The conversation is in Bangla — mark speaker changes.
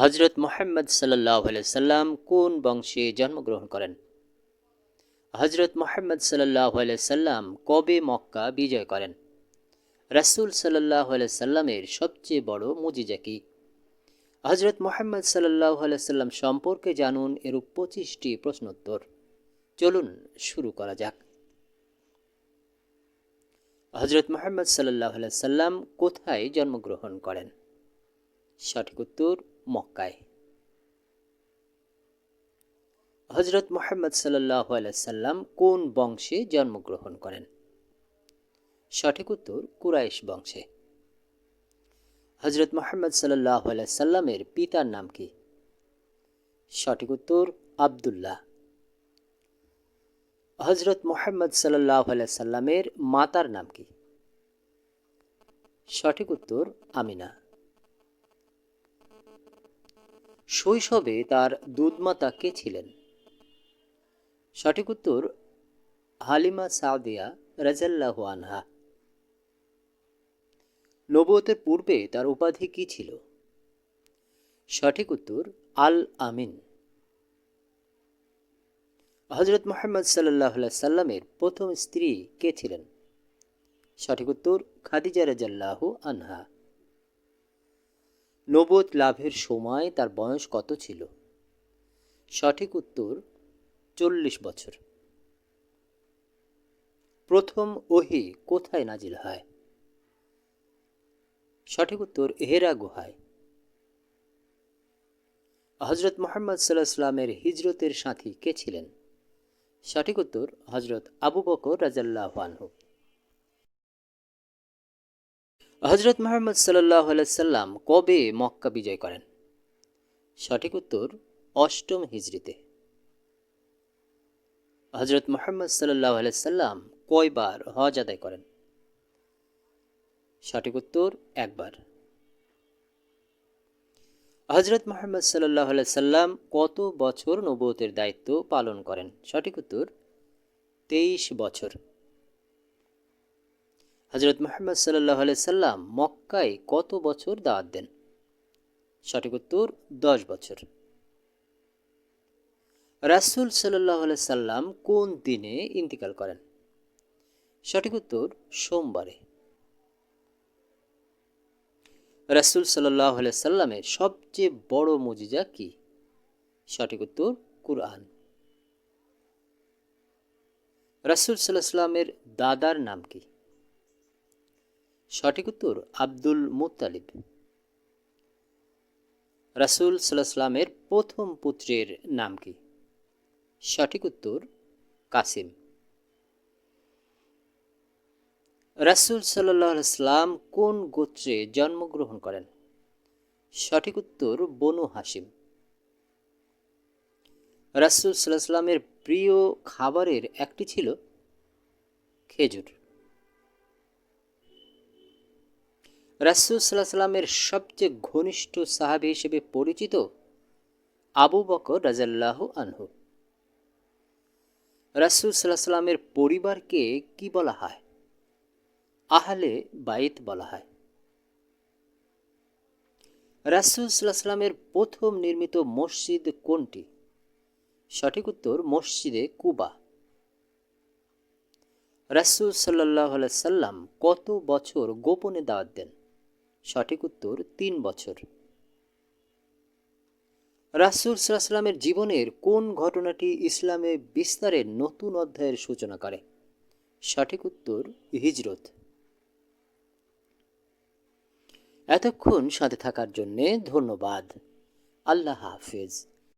Speaker 1: হজরত মোহাম্মদ সাল্লাহ সাল্লাম কোন বংশে জন্মগ্রহণ করেন? হজরত মোহাম্মদ সাল্লাহ সাল্লাম কবে মক্কা বিজয় করেন? রাসুল সাল্লাহ সাল্লামের সবচেয়ে বড় মুজিজা কি? হজরত মোহাম্মদ সাল্লাহ সাল্লাম সম্পর্কে জানুন এরূপ পঁচিশটি প্রশ্নোত্তর। চলুন শুরু করা যাক। হজরত মোহাম্মদ সাল্লাহ সাল্লাম কোথায় জন্মগ্রহণ করেন? সঠিক উত্তর, মক্কায়। হজরত মোহাম্মদ সাল্লাহ সাল্লাম কোন বংশে জন্মগ্রহণ করেন? সঠিক উত্তর, কুরাইশ বংশে। হজরত মোহাম্মদ সাল্লাহ সাল্লামের পিতার নাম কি? সঠিক উত্তর, আবদুল্লাহ। হজরত মোহাম্মদ সাল্লাহ সাল্লামের মাতার নাম কি? সঠিক উত্তর, আমিনা। শৈশবে তার দুধমাতা কে ছিলেন? সঠিক উত্তর, হালিমা সাউদিয়া রাজাল্লাহ আনহা। নবতের পূর্বে তার উপাধি কি ছিল? সঠিক উত্তর আল আমিন হজরত মোহাম্মদ সাল্লাহ সাল্লামের প্রথম স্ত্রী কে ছিলেন? সঠিক উত্তর, খাদিজা রাজাল্লাহ আনহা। নবদ লাভের সময় তার বয়স কত ছিল? সঠিক উত্তর, চল্লিশ বছর। প্রথম ওহি কোথায় নাজিল হয়? সঠিক উত্তর হেরা গুহায়। হজরত মোহাম্মদ সাল্লাহ সাল্লামের হিজরতের সাথী কে ছিলেন? সঠিক উত্তর হজরত আবু বকর রাজাল্লাহ আনহু। হজরত মোহাম্মদ সাল্লাহ সাল্লাম কবে মক্কা বিজয় করেন? সঠিক উত্তর অষ্টম হিজড়িতে। হজরত মোহাম্মদ সাল্লাহ সাল্লাম কয়বার হজ আদায় করেন? সঠিক উত্তর একবার। হজরত মোহাম্মদ সাল্লাহ সাল্লাম কত বছর নবতের দায়িত্ব পালন করেন? সঠিক উত্তর তেইশ বছর। হজরত মোহাম্মদ সাল্লাহ সাল্লাম মক্কায় কত বছর দাওয়াত দেন? সঠিক উত্তর, দশ বছর। রাসুল সাল্লাহ সাল্লাম কোন দিনে ইন্তিকাল করেন? সঠিক উত্তর, সোমবারে। রাসুল সাল্লাহ সাল্লামের সবচেয়ে বড় মজিজা কি? সঠিক উত্তর, কুরআন। রাসুল সাল্লাহ সাল্লামের দাদার নাম কি? সঠিক উত্তর আব্দুল মুতালিব রাসুল সাল্লাহামের প্রথম পুত্রের নাম কি? সঠিক উত্তর কাসিম। রাসুল সাল্লাম কোন গোত্রে জন্মগ্রহণ করেন? সঠিক উত্তর বনু হাসিম রাসুল সাল্লাহ সাল্লামের প্রিয় খাবারের একটি ছিল খেজুর। রাসুল সাল্লাহ সাল্লামের সবচেয়ে ঘনিষ্ঠ সাহাবি হিসেবে পরিচিত আবু বকর রাজাল্লাহ আনহু। রাসুল সাল্লাহ সাল্লামের পরিবারকে কি বলা হয়? আহলে বাইত বলা হয়। রাসুল সাল্লাহ সাল্লামের প্রথম নির্মিত মসজিদ কোনটি? সঠিক উত্তর, মসজিদে কুবা। রাসুল সাল্লাহ সাল্লাম কত বছর গোপনে দাওয়াত দেন? সঠিক উত্তর তিন বছর। রাসুল সাল্লামের জীবনের কোন ঘটনাটি ইসলামে বিস্তারের নতুন অধ্যায়ের সূচনা করে? সঠিক উত্তর, হিজরত। এতক্ষণ সাথে থাকার জন্যে ধন্যবাদ। আল্লাহ হাফিজ।